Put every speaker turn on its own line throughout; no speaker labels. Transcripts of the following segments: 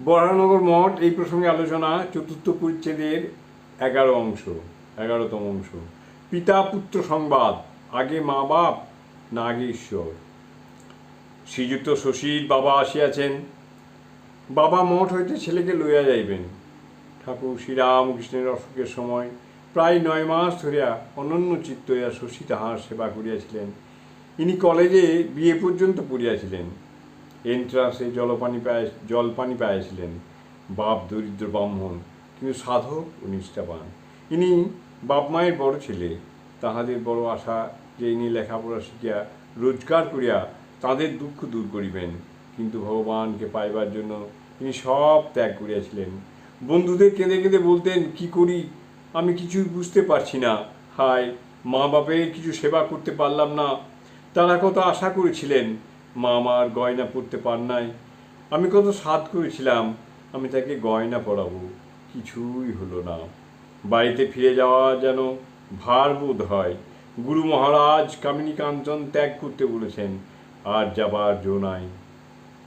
বরানগর মঠ এই প্রসঙ্গে আলোচনা চতুর্থ পরিচ্ছেদের এগারো অংশ, এগারোতম অংশ। পিতা পুত্র সংবাদ, আগে মা বাপ, না আগে ঈশ্বর। শ্রীযুক্ত শশীর বাবা আসিয়াছেন। বাবা মঠ হইতে ছেলেকে লইয়া যাইবেন। ঠাকুর শ্রীরামকৃষ্ণের অসুখের সময় প্রায় নয় মাস ধরিয়া অনন্য চিত্ত হইয়া শশী তাহার সেবা করিয়াছিলেন। ইনি কলেজে বিয়ে পর্যন্ত পড়িয়াছিলেন। এন্ট্রান্সে জলপানি পায় জলপানি পাইয়াছিলেন বাপ দরিদ্র ব্রাহ্মণ। কিন্তু সাধক ও নিষ্ঠাবান। ইনি বাপ মায়ের বড় ছেলে। তাহাদের বড় আশা যে ইনি লেখাপড়া শিখিয়া রোজগার করিয়া তাদের দুঃখ দূর করিবেন। কিন্তু ভগবানকে পাইবার জন্য তিনি সব ত্যাগ করিয়াছিলেন। বন্ধুদের কেঁদে কেঁদে বলতেন, কি করি? আমি কিছুই বুঝতে পারছি না। হায় মা বাপের কিছু সেবা করতে পারলাম না। তারা কত আশা করেছিলেন। মা আমার গয়না পরতে পার নাই। আমি কত সাধ করেছিলাম, আমি তাকে গয়না পরাবো কিছুই হলো না। বাড়িতে ফিরে যাওয়া যেন ভার বোধ হয়। গুরু মহারাজ কামিনী কাঞ্চন ত্যাগ করতে বলেছেন, আর যাবার জো নাই।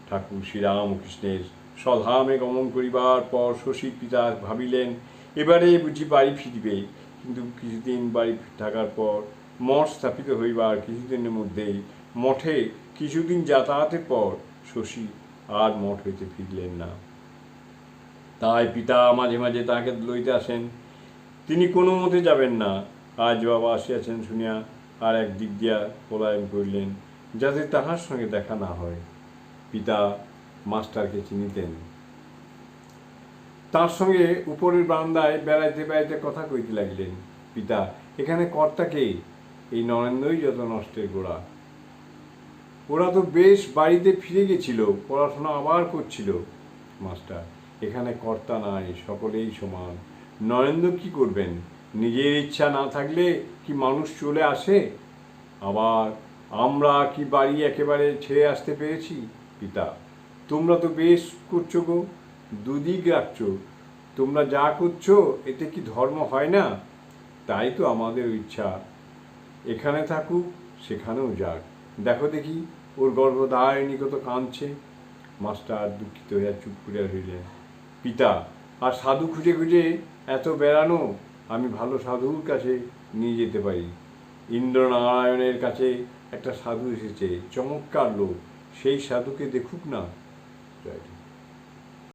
ঠাকুর শ্রীরামকৃষ্ণের স্বধামে গমন করিবার পর শশীর পিতা ভাবিলেন, এবারে বুঝি বাড়ি ফিরিবে। কিন্তু কিছুদিন বাড়ি থাকার পর মঠ স্থাপিত হইবার কিছুদিনের মধ্যেই মঠে কিছুদিন যাতায়াতের পর শশী আর মঠ হইতে ফিরলেন না। তাই পিতা মাঝে মাঝে তাহাকে লইতে আসেন। তিনি কোনো মতে যাবেন না। আজ বাবা আসিয়াছেন শুনিয়া আর এক দিক দিয়া পলায়ন করিলেন, যাতে তাহার সঙ্গে দেখা না হয়। পিতা মাস্টারকে চিনিতেন। তার সঙ্গে উপরের বারান্দায় বেড়াইতে বেড়াইতে কথা কইতে লাগিলেন। পিতা, এখানে কর্তাকে এই নরেন্দ্রই যত নষ্টের গোড়া। ওরা তো বেশ বাড়িতে ফিরে গেছিল, পড়াশোনা আবার করছিল। মাস্টার, এখানে কর্তা নাই, সকলেই সমান। নরেন্দ্র কি করবেন? নিজের ইচ্ছা না থাকলে কি মানুষ চলে আসে? আবার আমরা কি বাড়ি একেবারে ছেড়ে আসতে পেরেছি? পিতা, তোমরা তো বেশ করছ গো, দুদিক রাখছো। তোমরা যা করছ, এতে কি ধর্ম হয় না? তাই তো আমাদের ইচ্ছা। এখানে থাকুক, সেখানেও যাক। দেখো দেখি ওর গর্ভধারিণী কত কাঁদছে। মাস্টার দুঃখিত হইয়া চুপ করিয়া রইলেন পিতা, আর সাধু খুঁজে খুঁজে এত বেড়ানো, আমি ভালো সাধুর কাছে নিয়ে যেতে পারি। ইন্দ্রনারায়ণের কাছে একটা সাধু এসেছে, চমৎকার লোক। সেই সাধুকে দেখুক না।